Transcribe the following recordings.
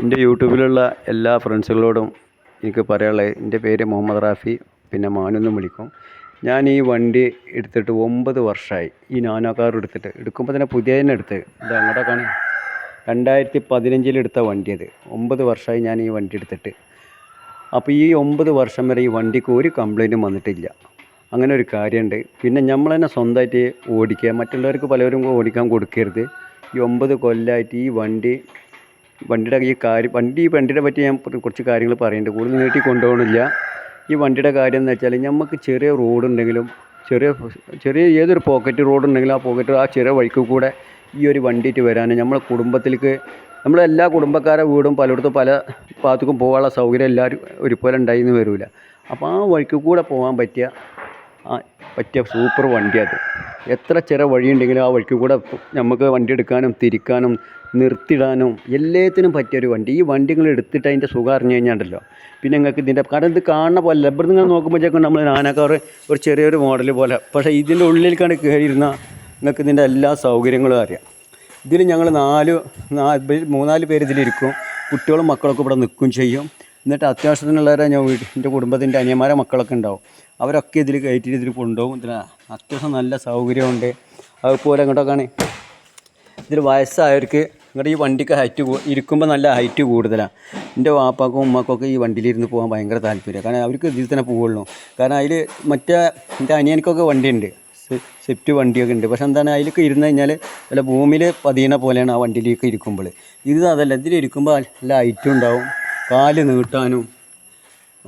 എന്റെ യൂട്യൂബിലുള്ള എല്ലാ ഫ്രണ്ട്സുകളോടും എനിക്ക് പറയാനുള്ളത് എന്റെ പേര് മുഹമ്മദ് റാഫി പിന്നെ മാനു എന്നും വിളിക്കും. ഞാൻ ഈ വണ്ടി എടുത്തിട്ട് ഒമ്പത് വർഷമായി ഈ നാനോ കാർ എടുത്തിട്ട് എടുക്കുമ്പോൾ തന്നെ പുതിയ തന്നെ എടുത്ത്. ഇത് അങ്ങോട്ടൊക്കെയാണ് രണ്ടായിരത്തി പതിനഞ്ചിലെടുത്ത വണ്ടി അത് ഒമ്പത് വർഷമായി ഞാൻ ഈ വണ്ടി എടുത്തിട്ട്. അപ്പോൾ ഈ ഒമ്പത് വർഷം വരെ ഈ വണ്ടിക്ക് ഒരു കംപ്ലൈന്റും വന്നിട്ടില്ല. അങ്ങനെ ഒരു കാര്യമുണ്ട്. പിന്നെ നമ്മൾ തന്നെ സ്വന്തമായിട്ട് ഓടിക്കുക. മറ്റുള്ളവർക്ക് പലവരും ഓടിക്കാൻ കൊടുക്കരുത്. ഈ ഒമ്പത് കൊല്ലമായിട്ട് ഈ വണ്ടി വണ്ടിയുടെ ഈ കാര്യം വണ്ടി ഈ വണ്ടിയുടെ പറ്റി ഞാൻ കുറച്ച് കാര്യങ്ങൾ പറയുന്നുണ്ട്. കൂടുതൽ നീട്ടി കൊണ്ടുപോകണില്ല. ഈ വണ്ടിയുടെ കാര്യം എന്ന് വെച്ചാൽ നമുക്ക് ചെറിയ റോഡ് ഉണ്ടെങ്കിലും ചെറിയ ചെറിയ ഏതൊരു പോക്കറ്റ് റോഡ് ഉണ്ടെങ്കിലും ആ പോക്കറ്റ് ആ ചെറിയ വഴിക്ക് കൂടെ ഈ ഒരു വണ്ടിയിട്ട് വരാൻ നമ്മളെ കുടുംബത്തിലേക്ക് നമ്മളെ എല്ലാ കുടുംബക്കാരെ വീടും പലയിടത്തും പല ഭാഗത്തേക്കും പോകാനുള്ള സൗകര്യം എല്ലാവരും ഒരുപോലെ ഉണ്ടായിന്ന് വരില്ല അപ്പോൾ ആ വഴിക്ക് കൂടെ പോകാൻ പറ്റിയ പറ്റിയ സൂപ്പർ വണ്ടി അത്. എത്ര ചെറിയ വഴിയുണ്ടെങ്കിലും ആ വഴിക്ക് കൂടെ നമുക്ക് വണ്ടി എടുക്കാനും തിരിക്കാനും നിർത്തിടാനും എല്ലാത്തിനും പറ്റിയൊരു വണ്ടി. ഈ വണ്ടി നിങ്ങൾ എടുത്തിട്ട് അതിന്റെ സുഖം അറിഞ്ഞു കഴിഞ്ഞാണ്ടല്ലോ. പിന്നെ നിങ്ങൾക്ക് ഇതിന്റെ കാരണം ഇത് കാണുന്ന പോലെ ഇവിടെ നിങ്ങൾ നോക്കുമ്പോഴേക്കും നമ്മൾ നാനാക്കാറ് ഒരു ചെറിയൊരു മോഡൽ പോലെ. പക്ഷേ ഇതിന്റെ ഉള്ളിലേക്കാണ് കയറിയിരുന്ന നിങ്ങൾക്ക് ഇതിന്റെ എല്ലാ സൗകര്യങ്ങളും അറിയാം. ഇതിൽ ഞങ്ങൾ നാല് നാല് മൂന്നാൽ പേര് ഇതിലിരിക്കും. കുട്ടികളും മക്കളൊക്കെ ഇവിടെ നിൽക്കും ചെയ്യും. എന്നിട്ട് അത്യാവശ്യത്തിനുള്ളവരെ ഞാൻ വീട്ടിൽ എന്റെ കുടുംബത്തിന്റെ അനിയന്മാരെ മക്കളൊക്കെ ഉണ്ടാവും. അവരൊക്കെ ഇതിൽ കയറ്റിയിട്ട് ഇതിൽ കൊണ്ടുപോകും. ഇതിന് അത്യാവശ്യം നല്ല സൗകര്യമുണ്ട്. അതുപോലെ ഇങ്ങോട്ടൊക്കെയാണ്. ഇതിൽ വയസ്സായവർക്ക് ഇങ്ങോട്ട് ഈ വണ്ടിക്ക് ഹൈറ്റ് ഇരിക്കുമ്പോൾ നല്ല ഹൈറ്റ് കൂടുതലാണ് എന്റെ വാപ്പാക്കും ഉമ്മാക്കൊക്കെ ഈ വണ്ടിയിലിരുന്ന് പോകാൻ ഭയങ്കര താല്പര്യമാണ് കാരണം അവർക്ക് ഇതിൽ തന്നെ പോവുള്ളൂ. കാരണം അതിൽ മറ്റേ എന്റെ അനിയനക്കൊക്കെ വണ്ടിയുണ്ട്. സ്വിഫ്റ്റ് വണ്ടിയൊക്കെ ഉണ്ട്. പക്ഷെ എന്താണ് അതിലൊക്കെ ഇരുന്ന് കഴിഞ്ഞാൽ വല്ല ഭൂമിയിൽ പതിയണ പോലെയാണ് ആ വണ്ടിയിലേക്ക് ഇരിക്കുമ്പോൾ ഇത് അതല്ല ഇതിലിരിക്കുമ്പോൾ നല്ല ഹൈറ്റും ഉണ്ടാവും. കാൽ നീട്ടാനും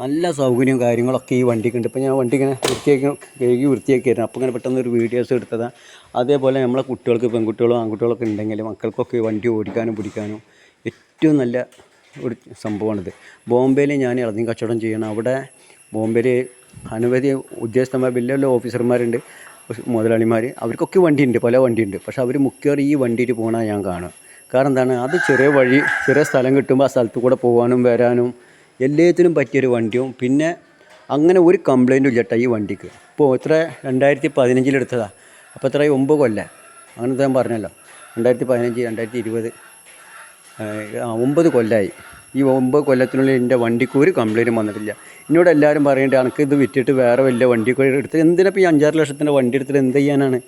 നല്ല സൗകര്യവും കാര്യങ്ങളൊക്കെ ഈ വണ്ടിക്കുണ്ട് ഇപ്പോൾ ഞാൻ വണ്ടി ഇങ്ങനെ വൃത്തിയാക്കി കഴുകി വൃത്തിയാക്കിയായിരുന്നു. അപ്പോൾ ഇങ്ങനെ പെട്ടെന്ന് ഒരു വീഡിയോസ് എടുത്തതാണ് അതേപോലെ നമ്മളെ കുട്ടികൾക്ക് പെൺകുട്ടികളും ആൺകുട്ടികളൊക്കെ ഉണ്ടെങ്കിൽ മക്കൾക്കൊക്കെ വണ്ടി ഓടിക്കാനും പിടിക്കാനും ഏറ്റവും നല്ല ഒരു സംഭവമാണിത്. ബോംബെയിൽ ഞാൻ ഇളനീ കച്ചവടം ചെയ്യണം അവിടെ ബോംബെയിൽ അനവധി ഉദ്യോഗസ്ഥന്മാർ വലിയ വലിയ ഓഫീസർമാരുണ്ട് മുതലാളിമാർ അവർക്കൊക്കെ വണ്ടിയുണ്ട് പല വണ്ടിയുണ്ട്. പക്ഷേ അവർ മുഖ്യർ ഈ വണ്ടിയിൽ പോകണ ഞാൻ കാണും കാരണം എന്താണ്? അത് ചെറിയ വഴി ചെറിയ സ്ഥലം കിട്ടുമ്പോൾ ആ സ്ഥലത്ത് കൂടെ പോകാനും വരാനും എല്ലാത്തിനും പറ്റിയൊരു വണ്ടിയും. പിന്നെ അങ്ങനെ ഒരു കംപ്ലൈന്റും ഇല്ല ഈ വണ്ടിക്ക്. ഇപ്പോൾ എത്ര? രണ്ടായിരത്തി പതിനഞ്ചിലെടുത്തതാണ് അപ്പോൾ എത്ര? ഒമ്പത് കൊല്ലം? അങ്ങനെ ഞാൻ പറഞ്ഞല്ലോ. രണ്ടായിരത്തി പതിനഞ്ച് രണ്ടായിരത്തി ഇരുപത്. ഒമ്പത് കൊല്ലമായി ഈ ഒമ്പത് കൊല്ലത്തിനുള്ളിൽ എന്റെ വണ്ടിക്ക് ഒരു കംപ്ലൈന്റും വന്നിട്ടില്ല. എന്നോട് എല്ലാവരും പറയേണ്ടത് എനിക്ക് ഇത് വിറ്റിട്ട് വേറെ വലിയ വണ്ടിക്ക് എടുത്ത് എന്തിനാ ഈ അഞ്ചാറ് ലക്ഷത്തിന്റെ വണ്ടി എടുത്തിട്ട് എന്ത് ചെയ്യാനാണ്?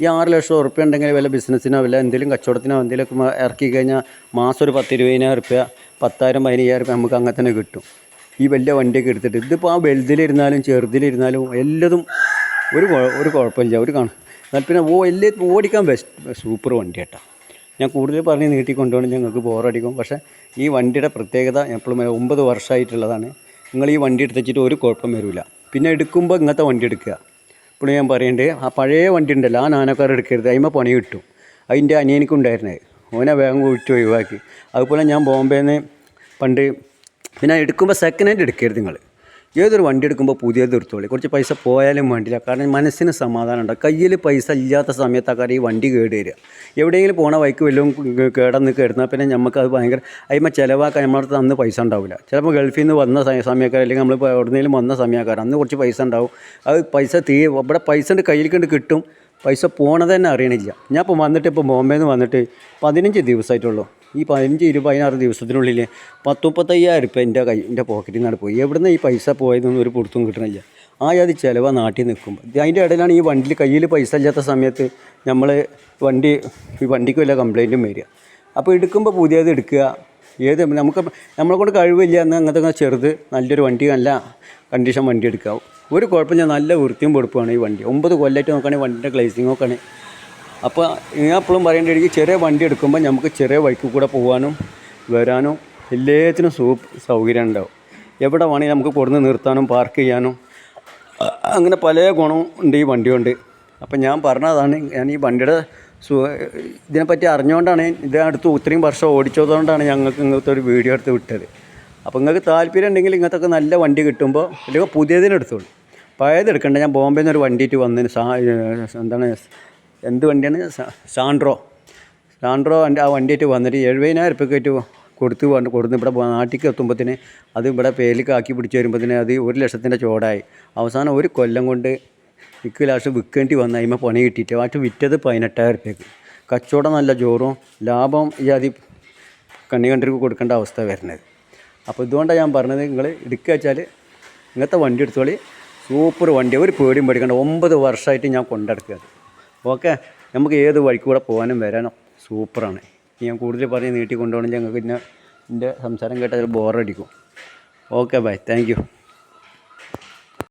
ഈ ആറ് ലക്ഷം ഉറുപ്പ്യ ഉണ്ടെങ്കിൽ വല്ല ബിസിനസ്സിനോ വല്ല എന്തെങ്കിലും കച്ചവടത്തിനോ എന്തെങ്കിലുമൊക്കെ ഇറക്കി കഴിഞ്ഞാൽ മാസം ഒരു പത്ത് ഇരുപതിനായിരം റുപ്യ പത്തായിരം പതിനയ്യായിരം റുപ്യ നമുക്ക് അങ്ങനെ തന്നെ കിട്ടും. ഈ വലിയ വണ്ടിയൊക്കെ എടുത്തിട്ട് ഇതിപ്പോൾ ആ വലുതിലിരുന്നാലും ചെറുതിലിരുന്നാലും എല്ലതും ഒരു ഒരു കുഴപ്പമില്ല ഒരു കാണും എന്നാൽ പിന്നെ ഓ വലിയ ഓടിക്കാൻ ബെസ്റ്റ് സൂപ്പർ വണ്ടി കേട്ടോ. ഞാൻ കൂടുതൽ പറഞ്ഞ് നീട്ടിക്കൊണ്ടുപോകണം ഞങ്ങൾക്ക് ബോറടിക്കും പക്ഷേ ഈ വണ്ടിയുടെ പ്രത്യേകത എപ്പോഴും ഒമ്പത് വർഷമായിട്ടുള്ളതാണ്. നിങ്ങൾ ഈ വണ്ടി എടുത്തിട്ട് ഒരു കുഴപ്പം വരില്ല പിന്നെ എടുക്കുമ്പോൾ ഇങ്ങനത്തെ വണ്ടി എടുക്കുക. ഇപ്പോൾ ഞാൻ പറയേണ്ടത് ആ പഴയ വണ്ടി ഉണ്ടല്ലോ ആ നാനക്കാർ എടുക്കരുത് അതിമ പണി കിട്ടും അതിന്റെ അനിയനിക്കുണ്ടായിരുന്നത് ഓനെ വേഗം കുഴിച്ച് ഒഴിവാക്കി. അതുപോലെ ഞാൻ ബോംബെയിൽ നിന്ന് പണ്ട് പിന്നെ എടുക്കുമ്പോൾ സെക്കൻഡ് ഹാൻഡ് എടുക്കരുത് നിങ്ങൾ ഏതൊരു വണ്ടി എടുക്കുമ്പോൾ പുതിയത് എടുത്തോളി കുറച്ച് പൈസ പോയാലും വേണ്ടില്ല. കാരണം മനസ്സിന് സമാധാനം ഉണ്ട് കയ്യിൽ പൈസ ഇല്ലാത്ത സമയത്തൊക്കെ ഈ വണ്ടി കേട് വരിക എവിടെയെങ്കിലും പോണ വൈക്ക് വല്ലതും കേടന്ന് കയറുന്നാൽ പിന്നെ നമുക്ക് അത് ഭയങ്കര അതിമ ചിലവാക്കാൻ നമ്മളടുത്ത് അന്ന് പൈസ ഉണ്ടാവില്ല. ചിലപ്പോൾ ഗൾഫിൽ നിന്ന് വന്ന സമയക്കാർ അല്ലെങ്കിൽ നമ്മൾ എവിടെയെങ്കിലും വന്ന സമയക്കാർ അന്ന് കുറച്ച് പൈസ ഉണ്ടാവും. അത് പൈസ തീ ഇവിടെ പൈസ കയ്യിൽ കണ്ട് കിട്ടും. പൈസ പോണത് തന്നെ അറിയണില്ല. ഞാൻ ഇപ്പോൾ വന്നിട്ട് ഇപ്പോൾ ബോംബെയിൽ നിന്ന് വന്നിട്ട് പതിനഞ്ച് ദിവസമായിട്ടുള്ളൂ ഈ പതിനഞ്ച് ഇരുപത് പതിനാറ് ദിവസത്തിനുള്ളിൽ പത്ത് മുപ്പത്തയ്യായിരം റുപ്യ എന്റെ കൈ എന്റെ പോക്കറ്റിൽ നിന്നാണ് പോയി. എവിടുന്ന് ഈ പൈസ പോയതൊന്നും ഒരു പൊടുത്തും കിട്ടണില്ല. ആ അത് ചിലവ് നാട്ടിൽ നിൽക്കും അതിന്റെ ഇടയിലാണ് ഈ വണ്ടിയിൽ കയ്യിൽ പൈസ ഇല്ലാത്ത സമയത്ത് നമ്മൾ വണ്ടി ഈ വണ്ടിക്ക് വല്ല കംപ്ലൈന്റും വരിക. അപ്പോൾ എടുക്കുമ്പോൾ പുതിയത് എടുക്കുക. ഏത് നമുക്ക് നമ്മളെ കൊണ്ട് കഴിവില്ല എന്ന് അങ്ങനത്തെ ചെറുത് നല്ലൊരു വണ്ടി നല്ല കണ്ടീഷൻ വണ്ടി എടുക്കുക. ഒരു കുഴപ്പമില്ല. നല്ല വൃത്തിയും പൊടുപ്പുമാണ് ഈ വണ്ടി. ഒമ്പത് കൊല്ലമായിട്ട് നോക്കുകയാണെങ്കിൽ വണ്ടിന്റെ ഗ്ലേസിങ് നോക്കുകയാണെങ്കിൽ അപ്പോൾ ഞാൻ എപ്പോഴും പറയേണ്ട എനിക്ക് ചെറിയ വണ്ടി എടുക്കുമ്പോൾ നമുക്ക് ചെറിയ വഴിക്ക് കൂടെ പോകാനും വരാനും എല്ലാത്തിനും സൂ സൗകര്യം ഉണ്ടാവും. എവിടെ വേണമെങ്കിൽ നമുക്ക് കൊടുന്ന് നിർത്താനും പാർക്ക് ചെയ്യാനും അങ്ങനെ പല ഗുണവും ഉണ്ട് ഈ വണ്ടി കൊണ്ട് അപ്പം ഞാൻ പറഞ്ഞതാണ് ഞാൻ ഈ വണ്ടിയുടെ സു ഇതിനെപ്പറ്റി അറിഞ്ഞുകൊണ്ടാണ് ഇത് അടുത്ത് ഇത്രയും വർഷം ഓടിച്ചതുകൊണ്ടാണ് ഞങ്ങൾക്ക് ഇങ്ങനത്തെ ഒരു വീഡിയോ എടുത്ത് വിട്ടത്. അപ്പോൾ നിങ്ങൾക്ക് താല്പര്യം ഉണ്ടെങ്കിൽ ഇങ്ങനത്തെ നല്ല വണ്ടി കിട്ടുമ്പോൾ അല്ലെങ്കിൽ പുതിയതിനെടുത്തോളൂ. പഴയത് എടുക്കണ്ട ഞാൻ ബോംബെയിൽ നിന്ന് ഒരു വണ്ടിയിട്ട് വന്നതിന് സാ എന്താണ് എന്ത് വണ്ടിയാണ്? സാൻഡ്രോ. സാൻഡ്രോ എന്റെ ആ വണ്ടിയായിട്ട് വന്നിട്ട് എഴുപതിനായിരം റുപ്യക്കായിട്ട് കൊടുത്ത് കൊണ്ട് കൊടുത്ത് ഇവിടെ നാട്ടിലേക്ക് എത്തുമ്പോഴത്തേന് അത് ഇവിടെ പേരിലേക്ക് ആക്കി പിടിച്ച് വരുമ്പോഴത്തേന് അത് ഒരു ലക്ഷത്തിന്റെ ചോടായി. അവസാനം ഒരു കൊല്ലം കൊണ്ട് ഇക്ക് ലാസ്റ്റ് വിൽക്കേണ്ടി വന്ന അതിമ പണി കിട്ടിയിട്ട് മാറ്റി വിറ്റത് പതിനെട്ടായിരം റുപ്യക്ക് കച്ചവടം നല്ല ജോറും ലാഭം ഈ അതി കണ്ണി കണ്ടിക്ക് കൊടുക്കേണ്ട അവസ്ഥ വരുന്നത്. അപ്പോൾ ഇതുകൊണ്ടാണ് ഞാൻ പറഞ്ഞത് നിങ്ങൾ എടുക്കുക വെച്ചാൽ ഇങ്ങനത്തെ വണ്ടി എടുത്തോളി. സൂപ്പർ വണ്ടി ഒരു പേടിയും പേടിക്കേണ്ട. ഒമ്പത് വർഷമായിട്ട് ഞാൻ കൊണ്ടെടുക്കുക ഓക്കെ നമുക്ക് ഏത് വഴിക്കൂടെ പോകാനും വരാനും സൂപ്പറാണ്. ഞാൻ കൂടുതൽ പറഞ്ഞ് നീട്ടി കൊണ്ടുപോകണമെങ്കിൽ ഞങ്ങൾക്ക് പിന്നെ എന്റെ സംസാരം കേട്ടാൽ ബോറടിക്കും ഓക്കെ ബൈ താങ്ക് യു